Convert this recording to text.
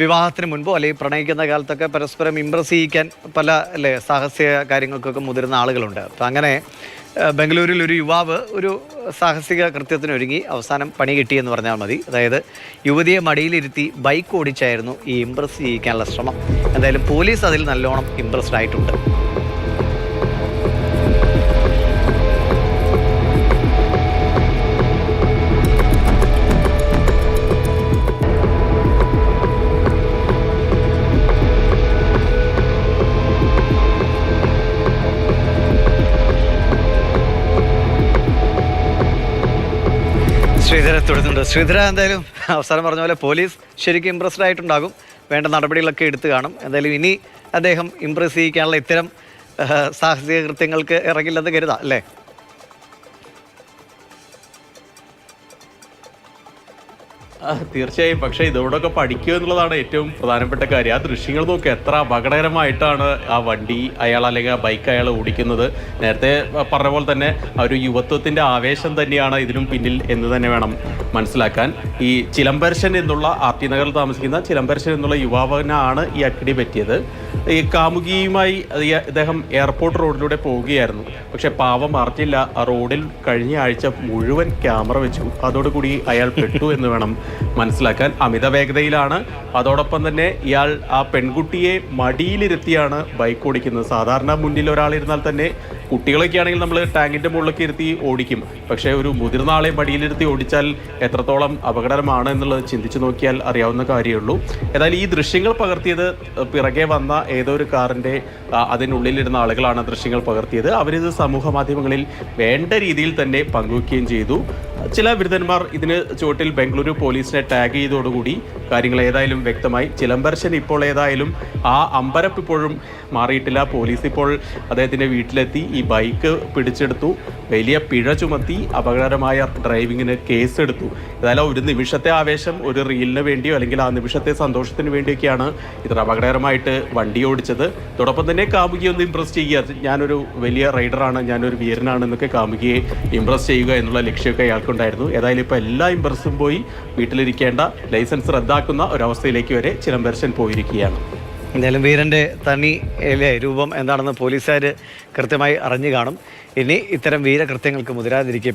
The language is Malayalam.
വിവാഹത്തിന് മുൻപോ അല്ലെങ്കിൽ പ്രണയിക്കുന്ന കാലത്തൊക്കെ പരസ്പരം ഇമ്പ്രസ് ചെയ്യിക്കാൻ പല അല്ലേ സാഹസിക കാര്യങ്ങൾക്കൊക്കെ മുതിരുന്ന ആളുകളുണ്ട്. അപ്പം അങ്ങനെ ബംഗളൂരിൽ ഒരു യുവാവ് ഒരു സാഹസിക കൃത്യത്തിനൊരുങ്ങി അവസാനം പണി കിട്ടിയെന്ന് പറഞ്ഞാൽ മതി. അതായത് യുവതിയെ മടിയിലിരുത്തി ബൈക്ക് ഓടിച്ചായിരുന്നു ഈ ഇമ്പ്രസ് ചെയ്യിക്കാനുള്ള ശ്രമം. എന്തായാലും പോലീസ് അതിൽ നല്ലോണം ഇമ്പ്രസ്ഡ് ആയിട്ടുണ്ട്. ശ്രീധര തുടരുന്നുണ്ട് ശ്രീധര എന്തായാലും അവസാനം പറഞ്ഞ പോലെ പോലീസ് ശരിക്കും ഇമ്പ്രസ്ഡ് ആയിട്ടുണ്ടാകും. വേണ്ട നടപടികളൊക്കെ എടുത്തു കാണും. എന്തായാലും ഇനി അദ്ദേഹം ഇമ്പ്രസ് ചെയ്യിക്കാനുള്ള ഇത്തരം സാഹസിക കൃത്യങ്ങൾക്ക് ഇറങ്ങില്ലെന്ന് കരുതാം അല്ലേ? തീർച്ചയായും. പക്ഷേ ഇതോടൊക്കെ പഠിക്കുക എന്നുള്ളതാണ് ഏറ്റവും പ്രധാനപ്പെട്ട കാര്യം. ആ ദൃശ്യങ്ങൾ നോക്കി എത്ര അപകടകരമായിട്ടാണ് ആ വണ്ടി അയാൾ അല്ലെങ്കിൽ ആ ബൈക്ക് അയാൾ ഓടിക്കുന്നത്. നേരത്തെ പറഞ്ഞ പോലെ തന്നെ ആ ഒരു യുവത്വത്തിന്റെ ആവേശം തന്നെയാണ് ഇതിനും പിന്നിൽ എന്ന് തന്നെ വേണം മനസ്സിലാക്കാൻ. ഈ ചിലമ്പരശൻ എന്നുള്ള ആർ നഗറിൽ താമസിക്കുന്ന ചിലമ്പരശൻ എന്നുള്ള യുവാവിനാണ് ഈ അക്കിടി പറ്റിയത്. ഈ കാമുകിയുമായി അദ്ദേഹം എയർപോർട്ട് റോഡിലൂടെ പോവുകയായിരുന്നു. പക്ഷെ പാവം അറിഞ്ഞില്ല. ആ റോഡിൽ കഴിഞ്ഞ ആഴ്ച മുഴുവൻ ക്യാമറ വെച്ചു. അതോടുകൂടി അയാൾ പെട്ടു എന്ന് വേണം മനസ്സിലാക്കാൻ. അമിത വേഗതയിലാണ്. അതോടൊപ്പം തന്നെ ഇയാൾ ആ പെൺകുട്ടിയെ മടിയിലിരുത്തിയാണ് ബൈക്ക് ഓടിക്കുന്നത്. സാധാരണ മുന്നിൽ ഒരാളിരുന്നാൽ തന്നെ കുട്ടികളൊക്കെ ആണെങ്കിൽ നമ്മൾ ടാങ്കിന്റെ മുകളിലൊക്കെ ഇരുത്തി ഓടിക്കും. പക്ഷേ ഒരു മുതിർന്ന ആളെ മടിയിലിരുത്തി ഓടിച്ചാൽ എത്രത്തോളം അപകടമാണ് എന്നുള്ളത് ചിന്തിച്ചു നോക്കിയാൽ അറിയാവുന്ന കാര്യമുള്ളൂ. ഏതായാലും ഈ ദൃശ്യങ്ങൾ പകർത്തിയത് പിറകെ വന്ന ഏതോ ഒരു കാറിന്റെ ആ, അതിനുള്ളിലിരുന്ന ആളുകളാണ് ദൃശ്യങ്ങൾ പകർത്തിയത്. അവരിത് സമൂഹ മാധ്യമങ്ങളിൽ വേണ്ട രീതിയിൽ തന്നെ പങ്കുവയ്ക്കുകയും ചെയ്തു. ചില ബിരുദന്മാർ ഇതിന് ചുവട്ടിൽ ബംഗളൂരു പോലീസിനെ ടാഗ് ചെയ്തതോടുകൂടി കാര്യങ്ങൾ ഏതായാലും വ്യക്തമായി. ചിലംബർശൻ ഇപ്പോൾ ഏതായാലും ആ അമ്പരപ്പ് ഇപ്പോഴും മാറിയിട്ടില്ല. പോലീസ് ഇപ്പോൾ അദ്ദേഹത്തിന്റെ വീട്ടിലെത്തി ഈ ബൈക്ക് പിടിച്ചെടുത്തു വലിയ പിഴ ചുമത്തി അപകടകരമായ ഡ്രൈവിങ്ങിന് കേസെടുത്തു. ഏതായാലും ഒരു നിമിഷത്തെ ആവേശം ഒരു റീലിന് വേണ്ടിയോ അല്ലെങ്കിൽ ആ നിമിഷത്തെ സന്തോഷത്തിന് വേണ്ടിയൊക്കെയാണ് ഇത്ര അപകടകരമായിട്ട് വണ്ടി ഓടിച്ചത്. അതോടൊപ്പം തന്നെ കാമുകിയെ ഒന്ന് ഇമ്പ്രസ് ചെയ്യുക. ഞാനൊരു വലിയ റൈഡറാണ് ഞാനൊരു വീരനാണ് എന്നൊക്കെ കാമുകിയെ ഇമ്പ്രസ് ചെയ്യുക എന്നുള്ള ലക്ഷ്യമൊക്കെ അയാൾക്കുണ്ടായിരുന്നു ഏതായാലും ഇപ്പോൾ എല്ലാ ഇമ്പർസും പോയി വീട്ടിലിരിക്കേണ്ട ലൈസൻസ് റദ്ദാക്കുന്ന ഒരവസ്ഥയിലേക്ക് വരെ ചിലംബർശൻ പോയിരിക്കുകയാണ്. എന്തായാലും വീരന്റെ തനി അല്ലേ രൂപം എന്താണെന്ന് പോലീസുകാർ കൃത്യമായി അറിഞ്ഞു കാണും. ഇനി ഇത്തരം വീരകൃത്യങ്ങൾക്ക് മുതിരാതിരിക്കുക